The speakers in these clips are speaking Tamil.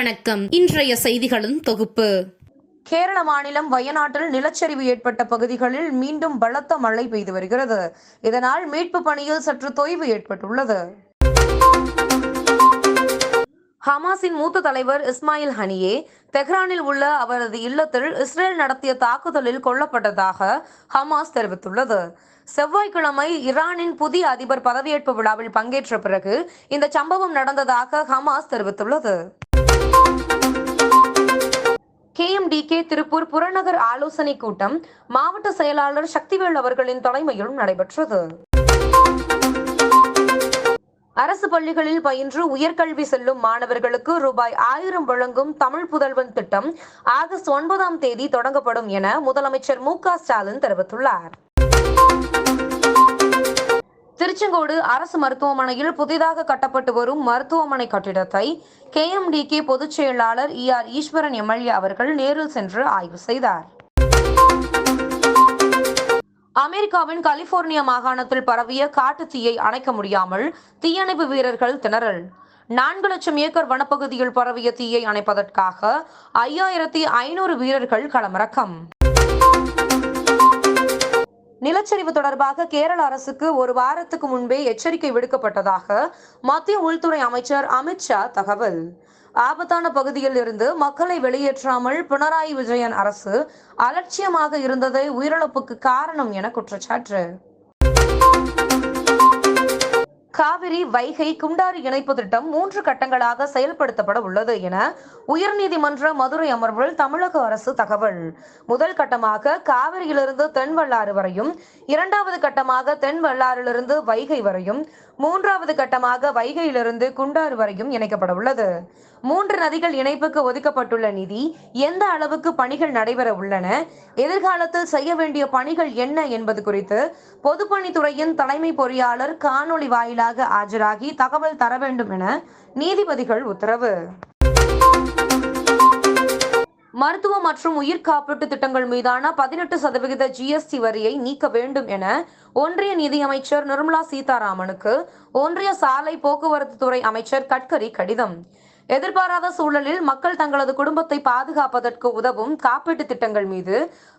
வணக்கம். இன்றைய செய்திகளின் தொகுப்பு. கேரள மாநிலம் வயநாட்டில் நிலச்சரிவு ஏற்பட்ட பகுதிகளில் மீண்டும் பலத்த மழை பெய்து வருகிறது. இதனால் மீட்பு பணியில் சற்று தொய்வு ஏற்பட்டுள்ளது. ஹமாஸின் மூத்த தலைவர் இஸ்மாயில் ஹனியே தெஹ்ரானில் உள்ள அவரது இல்லத்தில் இஸ்ரேல் நடத்திய தாக்குதலில் கொல்லப்பட்டதாக ஹமாஸ் தெரிவித்துள்ளது. செவ்வாய்க்கிழமை ஈரானின் புதிய அதிபர் பதவியேற்பு விழாவில் பங்கேற்ற பிறகு இந்த சம்பவம் நடந்ததாக ஹமாஸ் தெரிவித்துள்ளது. கேஎம்டிகே திருப்பூர் புறநகர் ஆலோசனை கூட்டம் மாவட்ட செயலாளர் சக்திவேல் அவர்களின் தலைமையில் நடைபெற்றது. அரசு பள்ளிகளில் பயின்று உயர்கல்வி செல்லும் மாணவர்களுக்கு ரூபாய் ஆயிரம் வழங்கும் தமிழ் புதல்வன் திட்டம் ஆகஸ்ட் ஒன்பதாம் தேதி தொடங்கப்படும் என முதலமைச்சர் மு க ஸ்டாலின் தெரிவித்துள்ளார். திருச்செங்கோடு அரசு மருத்துவமனையில் புதிதாக கட்டப்பட்டு வரும் மருத்துவமனை கட்டிடத்தை கே எம் டி கே பொதுச் செயலாளர் இ ஆர் ஈஸ்வரன் எம்எல்ஏ அவர்கள் நேரில் சென்று ஆய்வு செய்தார். அமெரிக்காவின் கலிபோர்னியா மாகாணத்தில் பரவிய காட்டு தீயை அணைக்க முடியாமல் தீயணைப்பு வீரர்கள் திணறல். நான்கு லட்சம் ஏக்கர் வனப்பகுதியில் பரவிய தீயை அணைப்பதற்காக ஐயாயிரத்தி ஐநூறு வீரர்கள் களமிறக்கம். நிலச்சரிவு தொடர்பாக கேரள அரசுக்கு ஒரு வாரத்துக்கு முன்பே எச்சரிக்கை விடுக்கப்பட்டதாக மத்திய உள்துறை அமைச்சர் அமித்ஷா தகவல். ஆபத்தான பகுதியில் இருந்து மக்களை வெளியேற்றாமல் பினராயி விஜயன் அரசு அலட்சியமாக இருந்ததே உயிரிழப்புக்கு காரணம் என குற்றச்சாட்டு. காவிரி வைகை குண்டாறு இணைப்பு திட்டம் மூன்று கட்டங்களாக செயல்படுத்தப்பட உள்ளது என உயர்நீதிமன்ற மதுரை அமர்வில் தமிழக அரசு தகவல். முதல் கட்டமாக காவிரியிலிருந்து தென்வல்லாறு வரையும் இரண்டாவது கட்டமாக தென்வல்லாறிலிருந்து வைகை வரையும் மூன்றாவது கட்டமாக வைகையிலிருந்து குண்டாறு வரையும் இணைக்கப்பட உள்ளது. மூன்று நதிகள் இணைப்புக்கு ஒதுக்கப்பட்டுள்ள நிதி எந்த அளவுக்கு பணிகள் நடைபெற உள்ளன? எதிர்காலத்தில் செய்ய வேண்டிய பணிகள் என்ன என்பது குறித்து பொதுப்பணித்துறையின் தலைமை பொறியாளர் காணொளி வாயிலாக ஆஜராகி தகவல் தர வேண்டும் என நீதிபதிகள் உத்தரவு. மருத்துவ மற்றும் உயிர் காப்பீட்டு திட்டங்கள் மீதான பதினெட்டு சதவிகித ஜிஎஸ்டி வரியை நீக்க வேண்டும் என ஒன்றிய நிதியமைச்சர் நிர்மலா சீதாராமனுக்கு ஒன்றிய சாலை போக்குவரத்து துறை அமைச்சர் கட்கரி கடிதம். எதிர்பாராத சூழலில் மக்கள் தங்களது குடும்பத்தை பாதுகாப்பதற்கு உதவும் காப்பீட்டு திட்டங்கள் மீது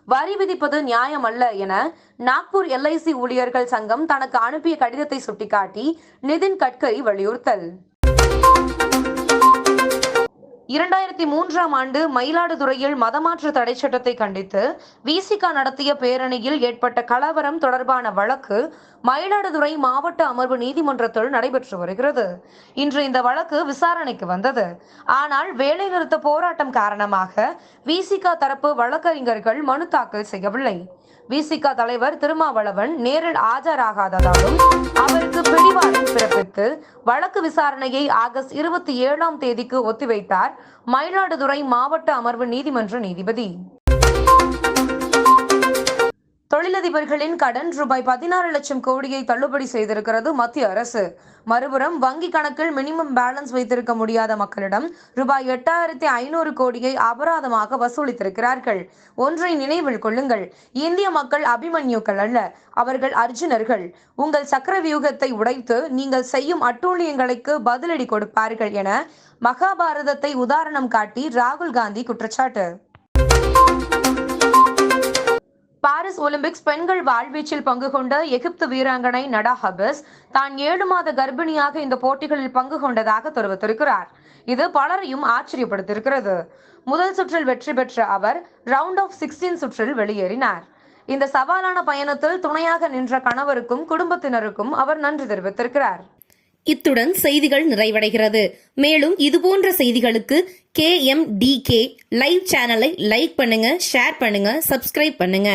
வரி விதிப்பது நியாயமல்ல என நாக்பூர் எல்ஐசி ஊழியர்கள் சங்கம் தனக்கு அனுப்பிய கடிதத்தை சுட்டிக்காட்டி நிதின் கட்கரி வலியுறுத்தல். இரண்டாயிரத்தி மூன்றாம் ஆண்டு மயிலாடுதுறையில் மதமாற்று தடை சட்டத்தை கண்டித்து விசிகா நடத்திய பேரணியில் ஏற்பட்ட கலவரம் தொடர்பான வழக்கு மயிலாடுதுறை மாவட்ட அமர்வு நீதிமன்றத்தில் நடைபெற்று வருகிறது. இன்று இந்த வழக்கு விசாரணைக்கு வந்தது. ஆனால் வேலைநிறுத்த போராட்டம் காரணமாக விசிகா தரப்பு வழக்கறிஞர்கள் மனு தாக்கல் செய்யவில்லை. விசிக தலைவர் திருமாவளவன் நேரில் ஆஜராகாததாலும் அவருக்கு பிடிவாரண்ட் பிறப்பித்து வழக்கு விசாரணையை ஆகஸ்ட் இருபத்தி ஏழாம் தேதிக்கு ஒத்திவைத்தார் மயிலாடுதுறை மாவட்ட அமர்வு நீதிமன்ற நீதிபதி. தொழிலதிபர்களின் கடன் ரூபாய் பதினாறு லட்சம் கோடியை தள்ளுபடி செய்திருக்கிறது மத்திய அரசு. மறுபுறம் வங்கி கணக்கில் மினிமம் பேலன்ஸ் வைத்திருக்க முடியாத மக்களிடம் ரூபாய் எட்டாயிரத்தி ஐநூறு கோடியை அபராதமாக வசூலித்திருக்கிறார்கள். ஒன்றை நினைவில் கொள்ளுங்கள் இந்திய மக்கள் அபிமன்யுக்கள் அல்ல அவர்கள் அர்ஜுனர்கள். உங்கள் சக்கரவியூகத்தை உடைத்து நீங்கள் செய்யும் அட்டூழியங்களுக்கு பதிலடி கொடுப்பார்கள் என மகாபாரதத்தை உதாரணம் காட்டி ராகுல் காந்தி குற்றச்சாட்டு. பாரிஸ் ஒலிம்பிக்ஸ் பெண்கள் வாழ்வீச்சில் பங்கு கொண்ட எகிப்து வீராங்கனை நடா ஹபஸ் தான் ஏழு மாத கர்ப்பிணியாக இந்த போட்டிகளில் பங்கு கொண்டதாக தெரிவித்திருக்கிறார். இது பலரையும் ஆச்சரியப்படுத்தியிருக்கிறது. முதல் சுற்றில் வெற்றி பெற்ற அவர் ரவுண்ட் ஆஃப் சிக்ஸ்டீன் சுற்றில் வெளியேறினார். இந்த சவாலான பயணத்தில் துணையாக நின்ற கணவருக்கும் குடும்பத்தினருக்கும் அவர் நன்றி தெரிவித்திருக்கிறார். இத்துடன் செய்திகள் நிறைவடைகிறது. மேலும் இதுபோன்ற செய்திகளுக்கு K M D K live சேனலை லைக் பண்ணுங்க ஷேர் பண்ணுங்க சப்ஸ்கிரைப் பண்ணுங்க.